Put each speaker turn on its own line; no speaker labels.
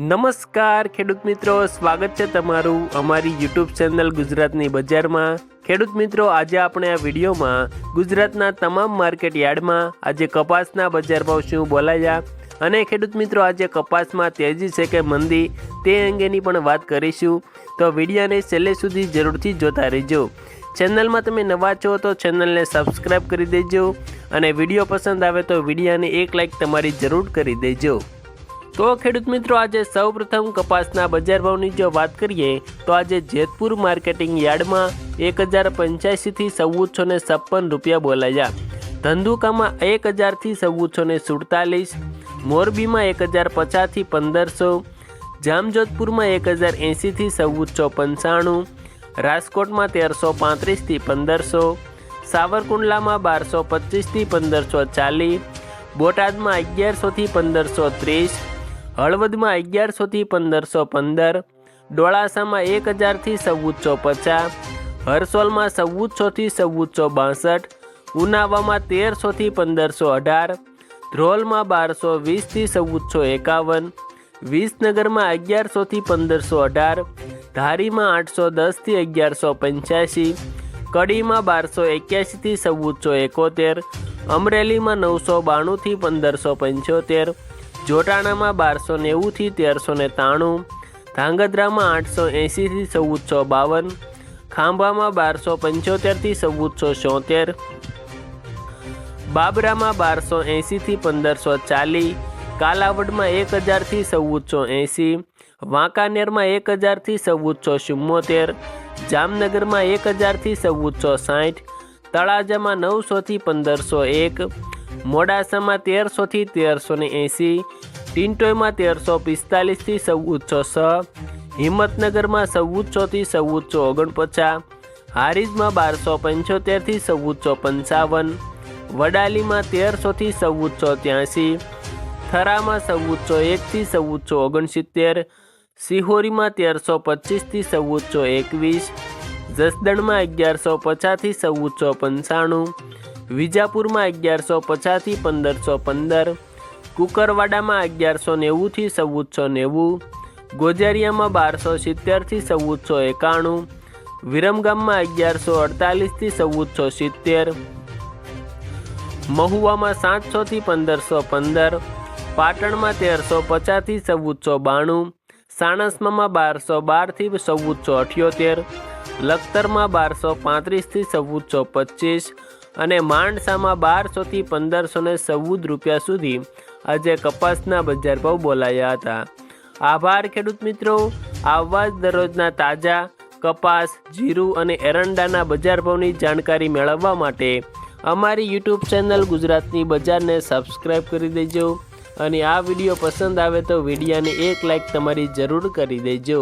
નમસ્કાર ખેડૂત મિત્રો, સ્વાગત છે તમારું અમારી યુટ્યુબ ચેનલ ગુજરાતની બજારમાં. ખેડૂત મિત્રો, આજે આપણે આ વિડીયોમાં ગુજરાતના તમામ માર્કેટ યાર્ડમાં આજે કપાસના બજાર ભાવ શું બોલાયા અને ખેડૂત મિત્રો, આજે કપાસમાં તેજી છે કે મંદી તે અંગેની પણ વાત કરીશું. તો વિડીયાને છેલ્લે સુધી જરૂરથી જોતા રહેજો. ચેનલમાં તમે નવા છો તો ચેનલને સબસ્ક્રાઈબ કરી દેજો અને વીડિયો પસંદ આવે તો વિડીયાને એક લાઈક તમારી જરૂર કરી દેજો. તો ખેડૂત મિત્રો, આજે સૌપ્રથમ કપાસના બજાર ભાવની જો વાત કરીએ, તો આજે જેતપુર માર્કેટિંગ યાર્ડમાં એક હજાર પંચ્યાસીથી ચૌદસો ને છપ્પન રૂપિયા બોલાયા. ધંધુકામાં એક હજારથી ચૌદસો ને સુડતાલીસ, મોરબીમાં એક હજાર પચાસથી પંદરસો, જામજોધપુરમાં એક હજાર એંસીથી ચૌદસો પંચાણું, રાજકોટમાં તેરસો પાંત્રીસથી પંદરસો, સાવરકુંડલામાં બારસો પચીસથી પંદરસો ચાલીસ, બોટાદમાં અગિયારસોથી પંદરસો ત્રીસ હળવદમાં અગિયારસોથી પંદરસો પંદર, ડોળાસામાં એક હજારથી ચૌદસો પચાસ, હરસોલમાં ચૌદસોથી ચૌદસો બાસઠ, ઉનાવામાં તેરસોથી પંદરસો અઢાર, ધ્રોલમાં બારસો વીસથી ચૌદસો એકાવન, વિસનગરમાં અગિયારસોથી પંદરસો અઢાર, ધારીમાં આઠસો દસથી અગિયારસો પંચ્યાસી, કડીમાં બારસો એક્યાસીથી ચૌદસો એકોતેર, અમરેલીમાં નવસો બાણુંથી પંદરસો પંચોતેર જોટાણામાં બારસો નેવુંથી તેરસો ને ત્રાણું ધાંગધ્રામાં આઠસો એંસીથી ચૌદસો બાવન, ખાંભામાં બારસો પંચોતેરથી ચૌદસો છોતેર બાબરામાં બારસો એંસીથી પંદરસો ચાલીસ કાલાવડમાં એક હજારથી ચૌદસો એંસી વાંકાનેરમાં એક હજારથી ચૌદસો ચુમ્મોતેર, જામનગરમાં એક હજારથી ચૌદસો સાઠ, તળાજામાં નવસોથી પંદરસો એક મોડાસામાં તેરસોથી તેરસો ને એંસી ટિન્ટોયમાં તેરસો પિસ્તાલીસથી ચૌદસો છ, હિંમતનગરમાં ચૌદસોથી ચૌદસો ઓગણપચાસ, હારીજમાં બારસો પંચોતેરથી ચૌદસો પંચાવન, વડાલીમાં તેરસોથી ચૌદસો ત્યાંસી થરામાં ચૌદસો એકથી ચૌદસો ઓગણસિત્તેર, સિહોરીમાં તેરસો પચીસથી ચૌદસો એકવીસ, જસદણમાં અગિયારસો પચાસથી ચૌદસો પંચાણું વિજાપુરમાં અગિયારસો પચાસથી પંદરસો પંદર, કુકરવાડામાં અગિયારસો નેવુંથી ચૌદસો નેવું, ગોજારિયામાં બારસો સિત્તેરથી ચૌદસો એકાણું, વિરમગામમાં અગિયારસો અડતાલીસથી ચૌદસો સિત્તેર, મહુવામાં સાતસોથી પંદરસો પંદર, પાટણમાં તેરસો પચાસથી ચૌદસો બાણું, સાણસમાં બારસો બારથી ચૌદસો અઠ્યોતેર, લખતરમાં બારસો પાંત્રીસથી ચૌદસો પચીસ અને માંડસામાં બારસોથી પંદરસો ને ચૌદ રૂપિયા સુધી આજે કપાસના બજાર ભાવ બોલાયા હતા. આભાર, ખેડૂત મિત્રો. આવા જ દરરોજના તાજા કપાસ, જીરું અને એરંડાના બજાર ભાવની જાણકારી મેળવવા માટે અમારી યુટ્યુબ ચેનલ ગુજરાતની બજારને સબસ્ક્રાઈબ કરી દેજો. અને આ વીડિયો પસંદ આવે તો વિડીયાને એક લાઈક તમારી જરૂર કરી દેજો.